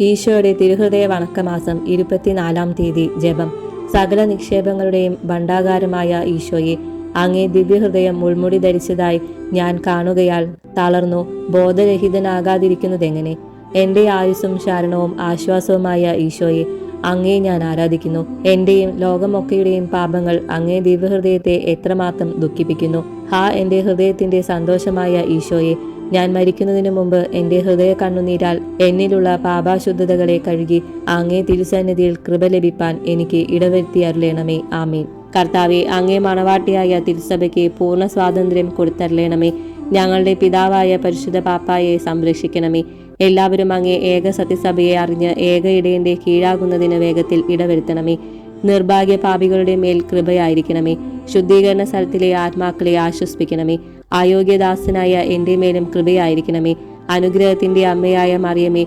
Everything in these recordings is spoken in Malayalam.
ഈശോയുടെ തിരുഹൃദയ വണക്കമാസം ഇരുപത്തിനാലാം തീയതി ജപം. സകല നിക്ഷേപങ്ങളുടെയും ഭണ്ഡാകാരമായ ഈശോയെ അങ്ങേ ദിവ്യഹൃദയം മുൾമുടി ധരിച്ചതായി ഞാൻ കാണുകയാൽ തളർന്നു ബോധരഹിതനാകാതിരിക്കുന്നതെങ്ങനെ? എന്റെ ആയുസ്സും ശരണവും ആശ്വാസവുമായ ഈശോയെ അങ്ങേ ഞാൻ ആരാധിക്കുന്നു. എന്റെയും ലോകമൊക്കെയുടെയും പാപങ്ങൾ അങ്ങേ ദിവ്യഹൃദയത്തെ എത്രമാത്രം ദുഃഖിപ്പിക്കുന്നു? ഹാ എന്റെ ഹൃദയത്തിന്റെ സന്തോഷമായ ഈശോയെ ഞാൻ മരിക്കുന്നതിനു മുമ്പ് എന്റെ ഹൃദയ കണ്ണുനീരാൽ എന്നിലുള്ള പാപാശുദ്ധതകളെ കഴുകി അങ്ങേ തിരുസന്നിധിയിൽ കൃപ ലഭിപ്പാൻ എനിക്ക് ഇടവരുത്തി അരുളേണമേ. ആമീൻ. കർത്താവെ അങ്ങേ മണവാട്ടിയായ തിരുസഭയ്ക്ക് പൂർണ സ്വാതന്ത്ര്യം കൊടുത്തരളേണമേ. ഞങ്ങളുടെ പിതാവായ പരിശുദ്ധ പാപ്പായെ സംരക്ഷിക്കണമേ. എല്ലാവരും അങ്ങേ ഏക സത്യസഭയെ അറിഞ്ഞ് ഏക ഇടയന്റെ കീഴാകുന്നതിന് വേഗത്തിൽ ഇടവരുത്തണമേ. നിർഭാഗ്യ പാപികളുടെ മേൽ കൃപയായിരിക്കണമേ. ശുദ്ധീകരണ സ്ഥലത്തിലെ ആത്മാക്കളെ ആശ്വസിപ്പിക്കണമേ. അയോഗ്യദാസനായ എന്റെ മേലും കൃപയായിരിക്കണമേ. അനുഗ്രഹത്തിന്റെ അമ്മയായ മറിയമേ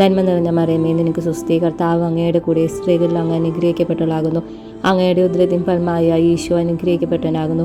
നന്മ നിറഞ്ഞ മറിയമേ നിനക്ക് സ്വസ്തി. കർത്താവ് അങ്ങയുടെ കൂടെ സ്ത്രീകളിൽ അങ്ങ് അനുഗ്രഹിക്കപ്പെട്ടവളാകുന്നു. അങ്ങയുടെ ഉദ്രതിൻ ഫലമായ ഈശോ അനുഗ്രഹിക്കപ്പെട്ടവനാകുന്നു.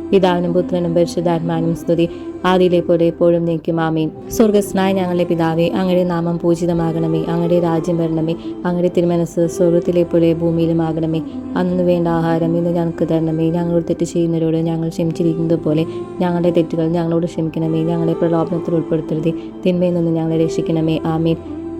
പിതാവിനും പുത്രനും പരിശുദ്ധാത്മാനും സ്തുതി. ആദിയിലെ പോലെ എപ്പോഴും നീക്കും ആമീൻ. സ്വർഗസ്നായ ഞങ്ങളുടെ പിതാവേ അങ്ങയുടെ നാമം പൂജിതമാകണമേ. അങ്ങയുടെ രാജ്യം വരണമേ. അങ്ങയുടെ തിരുമനസ് സ്വർഗത്തിലെ പോലെ ഭൂമിയിലുമാകണമേ. അന്ന് വേണ്ട ആഹാരം ഇന്ന് ഞങ്ങൾക്ക് തരണമേ. ഞങ്ങളോട് തെറ്റ് ചെയ്യുന്നവരോട് ഞങ്ങൾ ക്ഷമിച്ചിരിക്കുന്നത് പോലെ ഞങ്ങളുടെ തെറ്റുകൾ ഞങ്ങളോട് ക്ഷമിക്കണമേ. ഞങ്ങളെ പ്രലോഭനത്തിൽ ഉൾപ്പെടുത്തരുത്. തിന്മയിൽ നിന്ന് ഞങ്ങളെ രക്ഷിക്കണമേ. ആമീൻ.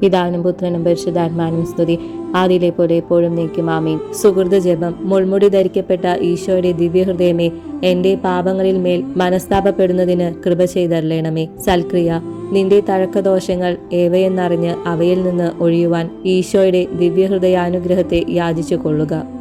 പിതാവിനും പുത്രനും പരിശുദ്ധാത്മാനും സ്തുതി. ആദിയിലെ പോലെ എപ്പോഴും നീക്കും ആമീൻ. സുഹൃത ജപം. മുൾമുടി ധരിക്കപ്പെട്ട ഈശോയുടെ ദിവ്യഹൃദയമേ എന്റെ പാപങ്ങളിൽ മേൽ മനസ്താപപ്പെടുന്നതിന് കൃപ ചെയ്തരളയണമേ സൽക്രിയ നിന്റെ തഴക്കദോഷങ്ങൾ ഏവയെന്നറിഞ്ഞ് അവയിൽ നിന്ന് ഒഴിയുവാൻ ഈശോയുടെ ദിവ്യഹൃദയാനുഗ്രഹത്തെ യാചിച്ചു കൊള്ളുക